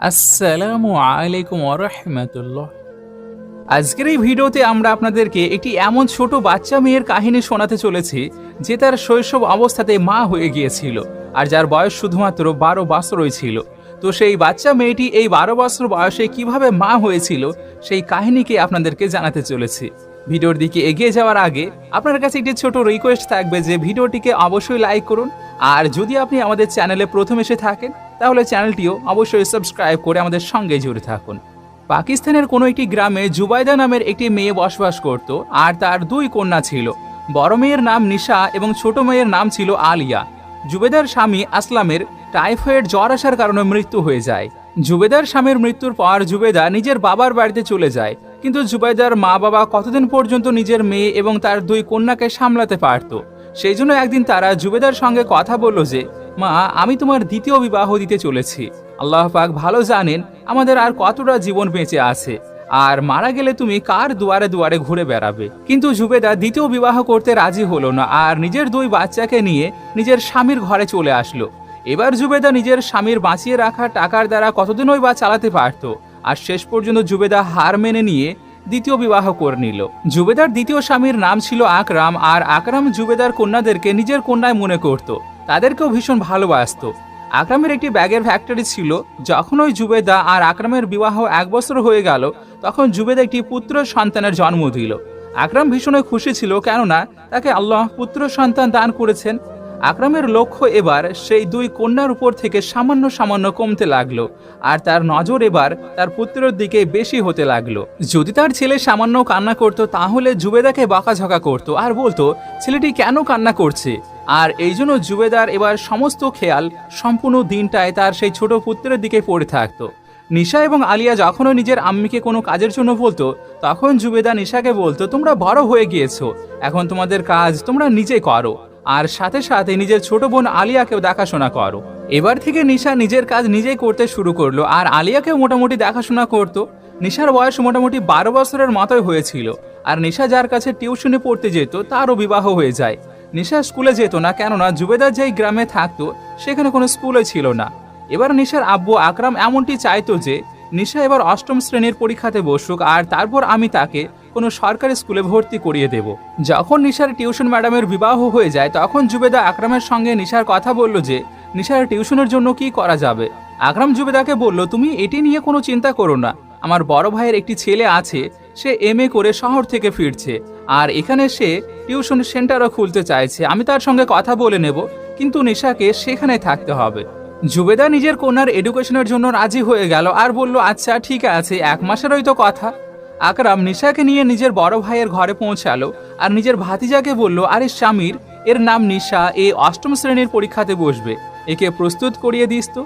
আসসালামু আলাইকুম ওরহমতুল্লাহ আজকের এই ভিডিওতে আমরা আপনাদেরকে একটি এমন ছোট বাচ্চা মেয়ের কাহিনী শোনাতে চলেছি, যে তার শৈশব অবস্থাতে মা হয়ে গিয়েছিল আর যার বয়স শুধুমাত্র বারো বছরই ছিল। তো সেই বাচ্চা মেয়েটি এই বারো বছর বয়সে কীভাবে মা হয়েছিল, সেই কাহিনীকে আপনাদেরকে জানাতে চলেছি। ভিডিওর দিকে এগিয়ে যাওয়ার আগে আপনার কাছে একটি ছোট রিকোয়েস্ট থাকবে যে ভিডিওটিকে অবশ্যই লাইক করুন। আর যদি আপনি আমাদের চ্যানেলে প্রথম এসে থাকেন, তাহলে চ্যানেলটিও অবশ্যই সাবস্ক্রাইব করে আমাদের সঙ্গে জুড়ে থাকুন। পাকিস্তানের কোনো একটি গ্রামে জুবাইদা নামের একটি মেয়ে বসবাস করত, আর তার দুই কন্যা ছিল। বড় মেয়ের নাম নিশা এবং ছোট মেয়ের নাম ছিল আলিয়া। জুবেদার স্বামী আসলামের টাইফয়েড জ্বর আসার কারণে মৃত্যু হয়ে যায়। জুবেদার স্বামীর মৃত্যুর পর জুবেদা নিজের বাবার বাড়িতে চলে যায়। কিন্তু জুবেদার মা বাবা কতদিন পর্যন্ত নিজের মেয়ে এবং তার দুই কন্যাকে সামলাতে পারত? সেই জন্য একদিন তারা জুবেদার সঙ্গে কথা বলল যে, মা, আমি তোমার দ্বিতীয় বিবাহ দিতে চলেছি। আল্লাহ পাক ভালো জানেন আমাদের আর কতটা জীবন বেঁচে আছে। আর মারা গেলে তুমি কার দুয়ারে দুয়ারে ঘুরে বেড়াবে? কিন্তু জুবেদা দ্বিতীয় বিবাহ করতে রাজি হলো না আর নিজের দুই বাচ্চাকে নিয়ে নিজের স্বামীর ঘরে চলে আসলো। এবার জুবেদা নিজের স্বামীর বাঁচিয়ে রাখা টাকার দ্বারা কতদিনই বা চালাতে পারতো? আর শেষ পর্যন্ত জুবেদা হার মেনে নিয়ে দ্বিতীয় বিবাহ করে নিল। জুবেদার দ্বিতীয় স্বামীর নাম ছিল আকরাম, আর আকরাম জুবেদার কন্যাদেরকে নিজের কন্যায় মনে করত। তাদেরকেও ভীষণ ভালোবাসতো। আকরামের একটি ব্যাগের ফ্যাক্টরি ছিল। যখন ওই জুবেদা আর আকরামের বিবাহ এক বছর হয়ে গেল, তখন জুবেদা একটি পুত্র সন্তানের জন্ম দিল। আকরাম ভীষণই খুশি ছিল, কেননা তাকে আল্লাহ পুত্র সন্তান দান করেছেন। আকরামের লক্ষ্য এবার সেই দুই কন্যার উপর থেকে সামান্য সামান্য কমতে লাগল, আর তার নজর এবার তার পুত্রের দিকে বেশি হতে লাগল। যদি তার ছেলে সামান্য কান্না করত, তাহলে জুবেদাকে বকাঝকা করত, আর বলতো, ছেলেটি কেন কান্না করছে? আর এই জন্য জুবেদার এবার সমস্ত খেয়াল সম্পূর্ণ দিনটায় তার সেই ছোট পুত্রের দিকে পড়ে থাকতো। নিশা এবং আলিয়া যখনও নিজের আম্মিকে কোনো কাজের জন্য বলতো, তখন জুবেদা নিশাকে বলতো, তোমরা বড় হয়ে গিয়েছো, এখন তোমাদের কাজ তোমরা নিজে করো। আর সাথে সাথে নিজের ছোট বোন আলিয়াকেও দেখাশোনা করো। এবার থেকে নিশা নিজের কাজ নিজেই করতে শুরু করল, আর আলিয়াকেও মোটামুটি দেখাশোনা করত। নিশার বয়স মোটামুটি বারো বছরের মতোই হয়েছিল, আর নিশা যার কাছে টিউশনে পড়তে যেত তারও বিবাহ হয়ে যায়। নিশা স্কুলে যেত না, কেননা জুবেদার যেই গ্রামে থাকতো, সেখানে কোনো স্কুলে ছিল না। এবার নিশার আব্বু আকরাম এমনটি চাইতো যে, নিশা এবার অষ্টম শ্রেণির পরীক্ষাতে বসুক, আর তারপর আমি তাকে কোনো সরকারি স্কুলে ভর্তি করিয়ে দেব। যখন নিশার টিউশন ম্যাডামের বিবাহ হয়ে যায়, তখন জুবেদা আকরামের সঙ্গে নিশার কথা বলল যে, নিশার টিউশনের জন্য কি করা যাবে? আকরাম জুবেদাকে বলল, তুমি এটি নিয়ে কোনো চিন্তা করো না। আমার বড় ভাইয়ের একটি ছেলে আছে, সে এম করে শহর থেকে ফিরছে, আর এখানে সে টিউশন সেন্টারও খুলতে চাইছে। আমি তার সঙ্গে কথা বলে নেব, কিন্তু নিশাকে সেখানে থাকতে হবে। জুবেদা নিজের কন্যার এডুকেশনের জন্য রাজি হয়ে গেল আর বলল আচ্ছা ঠিক আছে, এক মাসেরই তো কথা। আকরাম নিশাকে নিয়ে নিজের বড় ভাইয়ের ঘরে পৌঁছালো আর নিজের ভাতিজাকে বলল, আরে স্বামীর, এর নাম নিশা, এ অষ্টম শ্রেণির পরীক্ষাতে বসবে। একে প্রস্তুত করিয়ে দিস তো।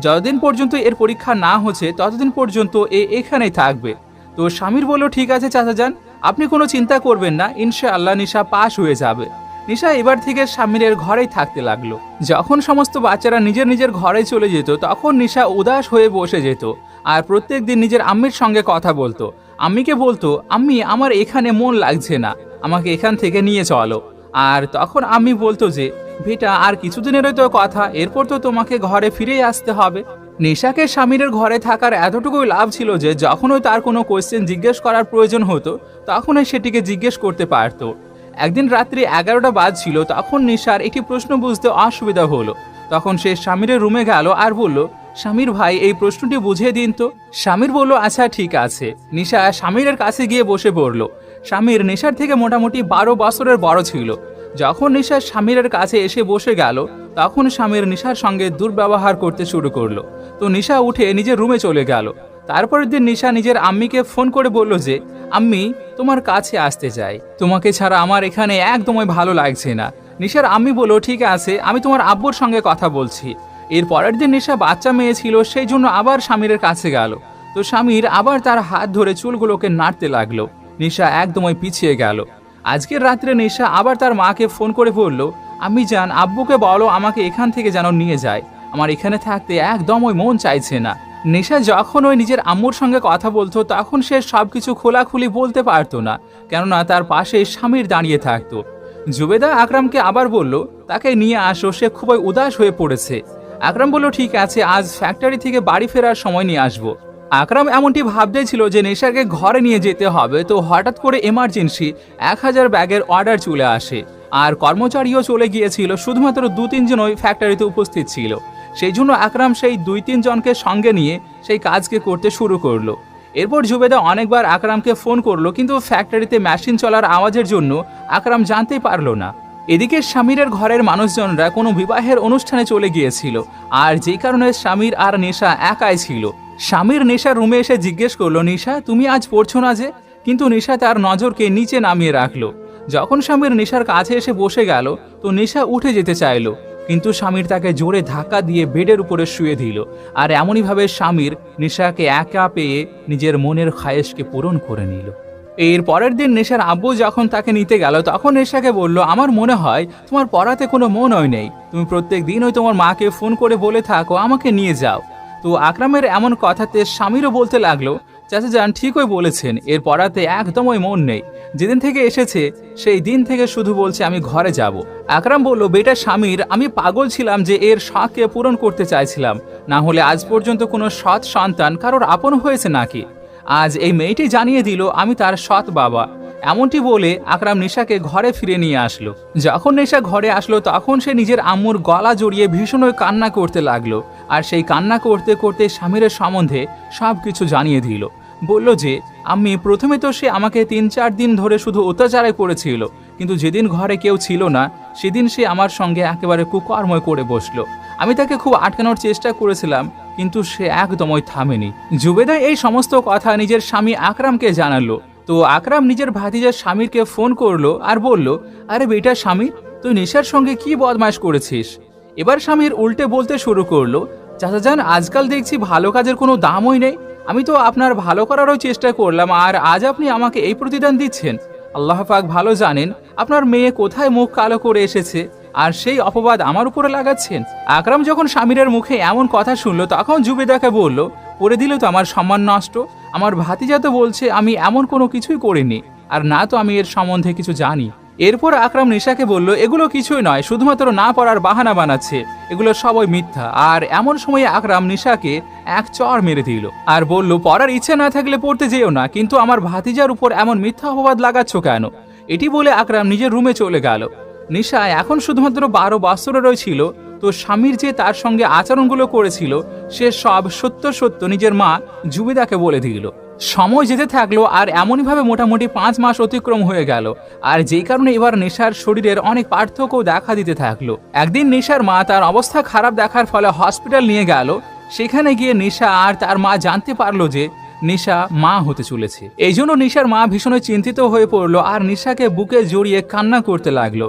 যতদিন পর্যন্ত এর পরীক্ষা না হচ্ছে, ততদিন পর্যন্ত এ এখানেই থাকবে। তো স্বামীর বলল, ঠিক আছে চাচা যান আপনি কোনো চিন্তা করবেন না ইনশা আল্লাহ নিশা পাশ হয়ে যাবে। নিশা এবার থেকে স্বামীরের ঘরেই থাকতে লাগল। যখন সমস্ত বাচ্চারা নিজের নিজের ঘরে চলে যেত, তখন নিশা উদাস হয়ে বসে যেত আর প্রত্যেক দিন নিজের আম্মির সঙ্গে কথা বলতো। আম্মিকে বলতো আম্মি আমার এখানে মন লাগছে না। আমাকে এখান থেকে নিয়ে চলো। আর তখন আম্মি বলতো যে, বেটা, আর কিছুদিনেরই তো কথা, এরপর তো তোমাকে ঘরে ফিরে আসতে হবে। নেশাকে স্বামীরের ঘরে থাকার এতটুকুই লাভ ছিল যে, যখনই তার কোনো কোয়েশ্চেন জিজ্ঞেস করার প্রয়োজন হতো, তখনই সেটিকে জিজ্ঞেস করতে পারতো। একদিন রাত্রি এগারোটা বাজছিল, তখন নিশার একটি প্রশ্ন বুঝতে অসুবিধা হলো। তখন সে স্বামীরের রুমে গেল আর বলল স্বামীর ভাই এই প্রশ্নটি বুঝিয়ে দিন তো। স্বামীর বলল আচ্ছা ঠিক আছে। নিশা স্বামীরের কাছে গিয়ে বসে পড়ল। স্বামীর নিশার থেকে মোটামুটি বারো বছরের বড় ছিল। যখন নিশা স্বামীরের কাছে এসে বসে গেল, তখন স্বামীর নিশার সঙ্গে দুর্ব্যবহার করতে শুরু করল। তো নিশা উঠে নিজের রুমে চলে গেল। তারপরের দিন নিশা নিজের আম্মিকে ফোন করে বলল যে, আম্মি, তোমার কাছে আসতে চাই। তোমাকে ছাড়া আমার এখানে একদমই ভালো লাগছে না। নিশার আম্মি বলল, ঠিক আছে, আমি তোমার আব্বুর সঙ্গে কথা বলছি। এর পরের দিন নিশা বাচ্চা মেয়ে ছিল, সেই জন্য আবার স্বামীরের কাছে গেল। তো স্বামীর আবার তার হাত ধরে চুলগুলোকে নাড়তে লাগল। নিশা একদমই পিছিয়ে গেল। আজকের রাত্রে নিশা আবার তার মাকে ফোন করে বলল, আমি যান আব্বুকে বলো আমাকে এখান থেকে যেন নিয়ে যায়। আমার এখানে থাকতে একদমই মন চাইছে না। নেশা যখন ওই নিজের আম্মুর সঙ্গে কথা বলতো, তখন সে সবকিছু খোলাখুলি বলতে পারতো না, কেননা তার পাশে স্বামীর দাঁড়িয়ে থাকতো। জুবেদা আকরামকে আবার বলল, তাকে নিয়ে আসো, সে খুবই উদাস হয়ে পড়েছে। আকরাম বলল, ঠিক আছে, আজ ফ্যাক্টরি থেকে বাড়ি ফেরার সময় নিয়ে আসব। আকরাম এমনটি ভাবতে ছিল যে নেশাকে ঘরে নিয়ে যেতে হবে, তো হঠাৎ করে এমার্জেন্সি এক হাজার ব্যাগের অর্ডার চলে আসে। আর কর্মচারীও চলে গিয়েছিল, শুধুমাত্র দু তিনজন ওই ফ্যাক্টরিতে উপস্থিত ছিল। সেই জন্য আকরাম সেই দুই তিনজনকে সঙ্গে নিয়ে সেই কাজকে করতে শুরু করল। এরপর জুবেদা অনেকবার আকরামকে ফোন করল, কিন্তু ফ্যাক্টরিতে মেশিন চলার আওয়াজের জন্য আকরাম জানতেই পারল না। এদিকে স্বামীরের ঘরের মানুষজনরা কোনো বিবাহের অনুষ্ঠানে চলে গিয়েছিল। আর যেই কারণে স্বামীর আর নেশা একাই ছিল। স্বামীর নেশা রুমে এসে জিজ্ঞেস করল, নিশা, তুমি আজ পড়ছো না যে? কিন্তু নিশা তার নজরকে নিচে নামিয়ে রাখল। যখন স্বামীর নেশার কাছে এসে বসে গেল, তো নেশা উঠে যেতে চাইলো। কিন্তু স্বামীর তাকে জোরে ধাক্কা দিয়ে বেডের উপরে শুয়ে দিল। আর এমনইভাবে স্বামীর নেশাকে একা পেয়ে নিজের মনের খায়েশকে পূরণ করে নিল। এর পরের দিন নেশার আব্বু যখন তাকে নিতে গেল, তখন নেশাকে বলল, আমার মনে হয় তোমার পড়াতে কোনো মন হয় নেই। তুমি প্রত্যেক দিন ওই তোমার মাকে ফোন করে বলে থাকো, আমাকে নিয়ে যাও। তো আকরামের এমন কথাতে স্বামীরও বলতে লাগল, চাচা যান, ঠিকই বলেছেন, এর পড়াতে একদমই মন নেই। যেদিন থেকে এসেছে, সেই দিন থেকে শুধু বলছে, আমি ঘরে যাব। আকরাম বলল, বেটা স্বামীর, আমি পাগল ছিলাম যে এর শখকে পূরণ করতে চাইছিলাম। না হলে আজ পর্যন্ত কোনো সৎ সন্তান কারোর আপন হয়েছে নাকি? আজ এই মেয়েটি জানিয়ে দিল, আমি তার সৎ বাবা। এমনটি বলে আকরাম নিশাকে ঘরে ফিরে নিয়ে আসলো। যখন নেশা ঘরে আসলো, তখন সে নিজের আম্মুর গলা জড়িয়ে ভীষণ কান্না করতে লাগল আর সেই কান্না করতে করতে স্বামীরের সম্বন্ধে সব কিছু জানিয়ে দিল। বলল যে আমি প্রথমে তো সে আমাকে তিন চার দিন ধরে শুধু অত্যাচারে করেছিল কিন্তু যেদিন ঘরে কেউ ছিল না সেদিন সে আমার সঙ্গে একেবারে কুকর্ময় করে বসল। আমি তাকে খুব আটকানোর চেষ্টা করেছিলাম, কিন্তু সে একদমই থামেনি। জুবেদা এই সমস্ত কথা নিজের স্বামী আকরামকে জানালো। তো আকরাম নিজের ভাতিজার স্বামীরকে ফোন করল আর বলল, আরে বেটা স্বামীর তুই নেশার সঙ্গে কি বদমাশ করেছিস? এবার স্বামীর উল্টে বলতে শুরু করল চাচা যান আজকাল দেখছি ভালো কাজের কোনো দামই নেই। আমি তো আপনার ভালো করারও চেষ্টা করলাম, আর আজ আপনি আমাকে এই প্রতিদান দিচ্ছেন। আল্লাহ পাক ভালো জানেন আপনার মেয়ে কোথায় মুখ কালো করে এসেছে? আর সেই অপবাদ আমার উপরে লাগাচ্ছেন? আকরাম যখন স্বামীরের মুখে এমন কথা শুনলো, তখন জুবেদাকে বলল, করে দিল তো আমার সম্মান নষ্ট। আমার ভাতিজা তো বলছে, আমি এমন কোনো কিছুই করিনি। আর না তো আমি এর সম্বন্ধে কিছু জানি। এরপর আকরাম নিশাকে বলল, এগুলো কিছুই নয়, শুধুমাত্র না পড়ার বাহানা বানাচ্ছে। এগুলো সবই মিথ্যা। আর এমন সময়ে আকরাম নিশাকে এক চর মেরে দিল। আর বলল, পড়ার ইচ্ছে না থাকলে পড়তে যেও না, কিন্তু আমার ভাতিজার উপর এমন মিথ্যা অপবাদ লাগাচ্ছ কেন? এটি বলে আকরাম নিজের রুমে চলে গেল। নিশা এখন শুধুমাত্র বারো বছরেরই ছিল, তো স্বামীর যে তার সঙ্গে আচরণগুলো করেছিল, সে সব সত্য সত্য নিজের মা জুবিদাকে বলে দিল। সময় যেতে থাকল আর এমনইভাবে মোটামুটি পাঁচ মাস অতিক্রম হয়ে গেল, আর যেই কারণে এবার নেশার শরীরের অনেক পার্থক্য দেখা দিতে থাকল। একদিন নেশার মা তার অবস্থা খারাপ দেখার ফলে হসপিটাল নিয়ে গেল, সেখানে গিয়ে নেশা আর তার মা জানতে পারল যে নিশা মা হতে চলেছে। এই জন্য নিশার মা ভীষণ চিন্তিত হয়ে পড়ল আর নিশাকে বুকে জড়িয়ে কান্না করতে লাগল।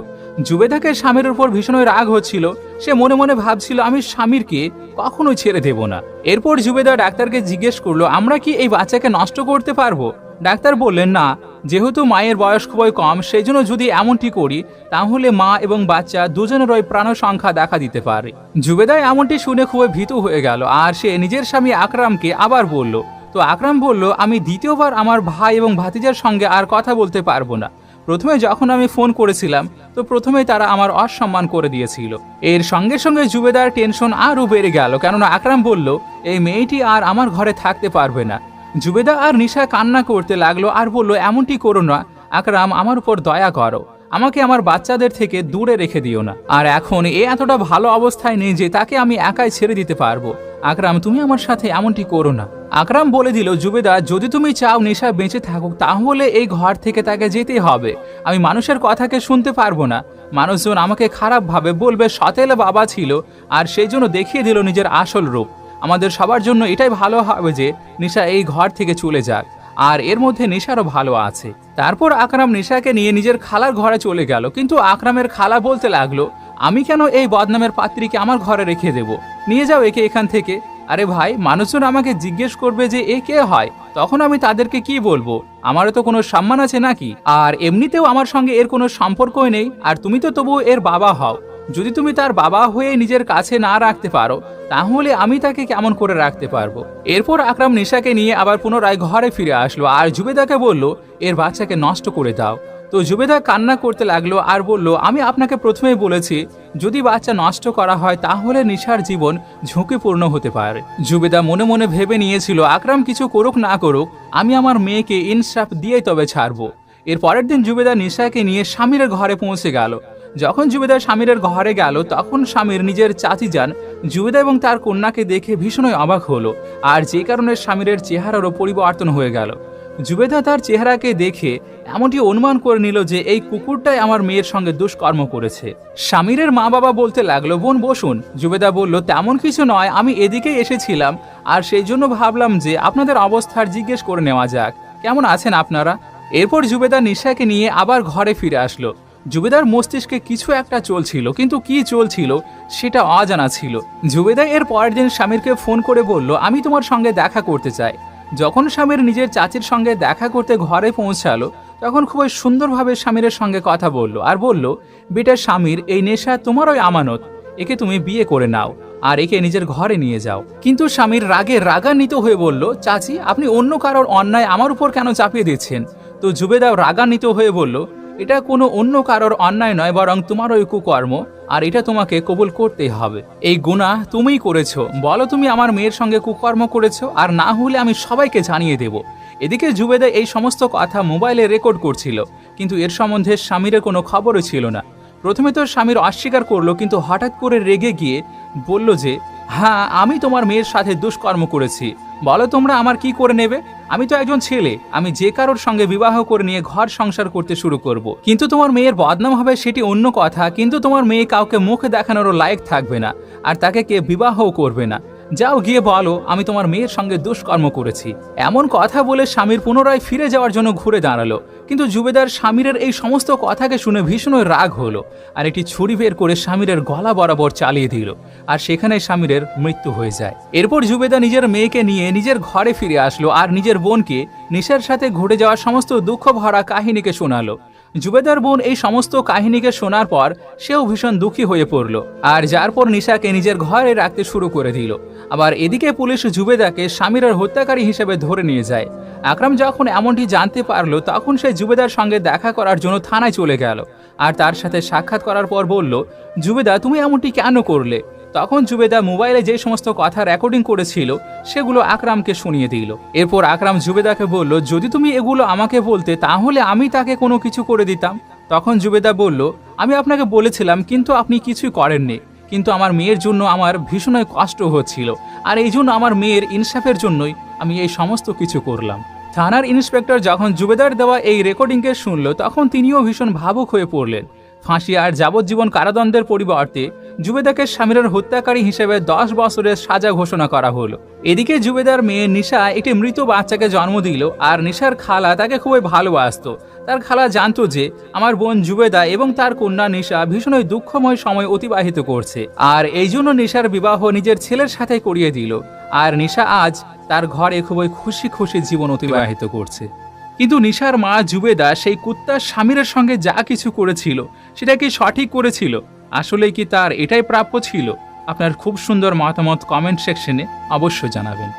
জুবেদাকে স্বামীর উপর ভীষণ রাগ হচ্ছিল। সে মনে মনে ভাবছিল, আমি স্বামীরকে কখনোই ছেড়ে দেব না। এরপর জুবেদা ডাক্তারকে জিজ্ঞেস করল, আমরা কি এই বাচ্চাকে নষ্ট করতে পারব? ডাক্তার বললেন, না, যেহেতু মায়ের বয়স খুবই কম সেই জন্য যদি এমনটি করি, তাহলে মা এবং বাচ্চা দুজনেরই প্রাণ সংখ্যা দেখা দিতে পারে। জুবেদা এমনটি শুনে খুবই ভীতু হয়ে গেল, আর সে নিজের স্বামী আকরামকে আবার বলল তো আকরাম বলল, আমি দ্বিতীয়বার আমার ভাই এবং ভাতিজার সঙ্গে আর কথা বলতে পারব না। প্রথমে যখন আমি ফোন করেছিলাম, তো প্রথমে তারা আমার অসম্মান করে দিয়েছিল। এর সঙ্গে সঙ্গে জুবেদার টেনশন আরও বেড়ে গেল, কেননা আকরাম বলল, এই মেয়েটি আর আমার ঘরে থাকতে পারবে না। জুবেদা আর নিশা কান্না করতে লাগল আর বলল, এমনটি করো না। আকরাম, আমার উপর দয়া করো। আমাকে আমার বাচ্চাদের থেকে দূরে রেখে দিও না। আর এখন এ এতটা ভালো অবস্থায় নেই যে তাকে আমি একাই ছেড়ে দিতে পারব। আকরাম, তুমি আমার সাথে এমনটি করো না। আকরাম বলে দিল, জুবেদা, যদি তুমি চাও নেশা বেঁচে থাকুক, তাহলে এই ঘর থেকে তাকে যেতেই হবে। আমি মানুষের কথাকে শুনতে পারব না। মানুষজন আমাকে খারাপভাবে বলবে, সতেল বাবা ছিল, আর সেই জন্য দেখিয়ে দিল নিজের আসল রূপ। আমাদের সবার জন্য এটাই ভালো হবে যে নিশা এই ঘর থেকে চলে যাক। আর এর মধ্যে নিশারও ভালো আছে। তারপর আকরাম নিশাকে নিয়ে নিজের খালার ঘরে চলে গেল, কিন্তু আকরামের খালা বলতে লাগল, আমি কেন এই বদনামের পাত্রীকে আমার ঘরে রেখে দেব? নিয়ে যাও একে এখান থেকে। আরে ভাই, মানুষজন আমাকে জিজ্ঞেস করবে যে এ কে হয়, তখন আমি তাদেরকে কি বলব? আমারও তো কোনো সম্মান আছে নাকি? আর এমনিতেও আমার সঙ্গে এর কোনো সম্পর্কই নেই, আর তুমি তো তবু এর বাবা হও। যদি তুমি তার বাবা হয়ে নিজের কাছে না রাখতে পারো, তাহলে আমি তাকে কেমন করে রাখতে পারব? এরপর আকরাম নিশাকে নিয়ে আবার পুনরায় ঘরে ফিরে আসলো আর জুবেদাকে বলল, এর বাচ্চাকে নষ্ট করে দাও। তো জুবেদা কান্না করতে লাগল আর বলল, আমি আপনাকে প্রথমেই বলেছি, যদি বাচ্চা নষ্ট করা হয়, তাহলে নিশার জীবন ঝুঁকিপূর্ণ হতে পারে। জুবেদা মনে মনে ভেবে নিয়েছিল, আকরাম কিছু করুক না করুক, আমি আমার মেয়েকে ইনসাফ দিয়েই তবে ছাড়বো। এর পরের দিন জুবেদা নিশাকে নিয়ে স্বামীর ঘরে পৌঁছে গেল। যখন জুবেদা স্বামীরের ঘরে গেল, তখন স্বামীর নিজের চাচি যান। জুবেদা এবং তার কন্যাকে দেখে ভীষণই অবাক হলো, আর যে কারণে স্বামীরের চেহারারও পরিবর্তন হয়ে গেল। জুবেদা তার চেহারাকে দেখে এমনটি অনুমান করে নিল যে, এই কুকুরটাই আমার মেয়ের সঙ্গে দুষ্কর্ম করেছে। স্বামীরের মা বাবা বলতে লাগল, বোন, বসুন। জুবেদা বলল, তেমন কিছু নয়, আমি এদিকেই এসেছিলাম, আর সেই জন্য ভাবলাম যে, আপনাদের অবস্থার জিজ্ঞেস করে নেওয়া যাক। কেমন আছেন আপনারা? এরপর জুবেদা নিশাকে নিয়ে আবার ঘরে ফিরে আসলো। জুবেদার মস্তিষ্কে কিছু একটা চলছিল, কিন্তু কি চলছিল সেটা অজানা ছিল। জুবেদা এর পরের দিন স্বামীরকে ফোন করে বলল, আমি তোমার সঙ্গে দেখা করতে চাই। যখন স্বামীর নিজের চাচির সঙ্গে দেখা করতে ঘরে পৌঁছালো, তখন খুবই সুন্দরভাবে স্বামীরের সঙ্গে কথা বলল আর বলল, বেটা স্বামীর এই নেশা তোমার ওই আমানত, একে তুমি বিয়ে করে নাও আর একে নিজের ঘরে নিয়ে যাও। কিন্তু স্বামীর রাগে রাগান্বিত হয়ে বলল, চাচি, আপনি অন্য কারোর অন্যায় আমার উপর কেন চাপিয়ে দিচ্ছেন? তো জুবেদাও রাগান্বিত হয়ে বলল এটা কোনো অন্য কারোর অন্যায় নয়, বরং তোমারই কুকর্ম, আর এটা তোমাকে কবুল করতেই হবে। এই গুণা তুমিই করেছ। বলো তুমি আমার মেয়ের সঙ্গে কুকর্ম করেছ, আর না হলে আমি সবাইকে জানিয়ে দেব। এদিকে জুবেদা এই সমস্ত কথা মোবাইলে রেকর্ড করছিল, কিন্তু এর সম্বন্ধে স্বামীরের কোনো খবরও ছিল না। প্রথমে তো স্বামীর অস্বীকার করল, কিন্তু হঠাৎ করে রেগে গিয়ে বলল যে হ্যাঁ আমি তোমার মেয়ের সাথে দুষ্কর্ম করেছি। বলো তোমরা আমার কি করে নেবে? আমি তো একজন ছেলে, আমি যে কারোর সঙ্গে বিবাহ করে নিয়ে ঘর সংসার করতে শুরু করব। কিন্তু তোমার মেয়ের বদনাম হবে সেটি অন্য কথা, কিন্তু তোমার মেয়ে কাউকে মুখে দেখানোরও লায়ক থাকবে না, আর তাকে কে বিবাহও করবে না যাও গিয়ে বলো, আমি তোমার মেয়ের সঙ্গে দুষ্কর্ম করেছি। এমন কথা বলে স্বামীর পুনরায় ফিরে যাওয়ার জন্য ঘুরে দাঁড়াল। কিন্তু জুবেদার স্বামীরের এই সমস্ত কথাকে শুনে ভীষণ রাগ হলো আর একটি ছুরি বের করে স্বামীরের গলা বরাবর চালিয়ে দিল আর সেখানে স্বামীরের মৃত্যু হয়ে যায়। এরপর জুবেদা নিজের মেয়েকে নিয়ে নিজের ঘরে ফিরে আসলো আর নিজের বোনকে নিশার সাথে ঘটে যাওয়া সমস্ত দুঃখ ভরা কাহিনীকে শোনালো। জুবেদার বোন এই সমস্ত কাহিনীকে শোনার পর সেও ভীষণ দুঃখী হয়ে পড়ল। আর যার পর নিশাকে নিজের ঘরে রাখতে শুরু করে দিল। আবার এদিকে পুলিশ জুবেদাকে স্বামীরের হত্যাকারী হিসেবে ধরে নিয়ে যায়। আকরাম যখন এমনটি জানতে পারল, তখন সে জুবেদার সঙ্গে দেখা করার জন্য থানায় চলে গেল। আর তার সাথে সাক্ষাৎ করার পর বলল জুবেদা তুমি এমনটি কেন করলে? তখন জুবেদা মোবাইলে যে সমস্ত কথা রেকর্ডিং করেছিল, সেগুলো আকরামকে শুনিয়ে দিল। এরপর আকরাম জুবেদাকে বলল, যদি তুমি এগুলো আমাকে বলতে, তাহলে আমি তাকে কোনো কিছু করে দিতাম। তখন জুবেদা বলল, আমি আপনাকে বলেছিলাম, কিন্তু আপনি কিছুই করেননি। কিন্তু আমার মেয়ের জন্য আমার ভীষণই কষ্ট হচ্ছিল। আর এই জন্য আমার মেয়ের ইনসাফের জন্যই আমি এই সমস্ত কিছু করলাম। থানার ইন্সপেক্টর যখন জুবেদার দেওয়া এই রেকর্ডিংকে শুনল, তখন তিনিও ভীষণ ভাবুক হয়ে পড়লেন। ফাঁসি আর যাবজ্জীবন কারাদণ্ডের পরিবর্তে জুবেদাকে স্বামীরের হত্যাকারী হিসেবে দশ বছরের সাজা ঘোষণা করা হলো। এদিকে জুবেদার মেয়ে নিশা একটি মৃত বাচ্চাকে জন্ম দিল আর নিশার খালা তাকে খুবই ভালোবাসতো। তার খালা জানতো যে, আমার বোন জুবেদা এবং তার কন্যা নিশা ভীষণই দুঃখময় সময় অতিবাহিত করছে আর এই জন্য নিশার বিবাহ নিজের ছেলের সাথে করিয়ে দিল। আর নিশা আজ তার ঘরে খুবই খুশি খুশি জীবন অতিবাহিত করছে। কিন্তু নিশার মা জুবেদা সেই কুত্তার স্বামীর সঙ্গে যা কিছু করেছিল, সেটা কি সঠিক করেছিল? আসলে কি তার এটাই প্রাপ্য ছিল? আপনার খুব সুন্দর মতামত কমেন্ট সেকশনে অবশ্যই জানাবেন।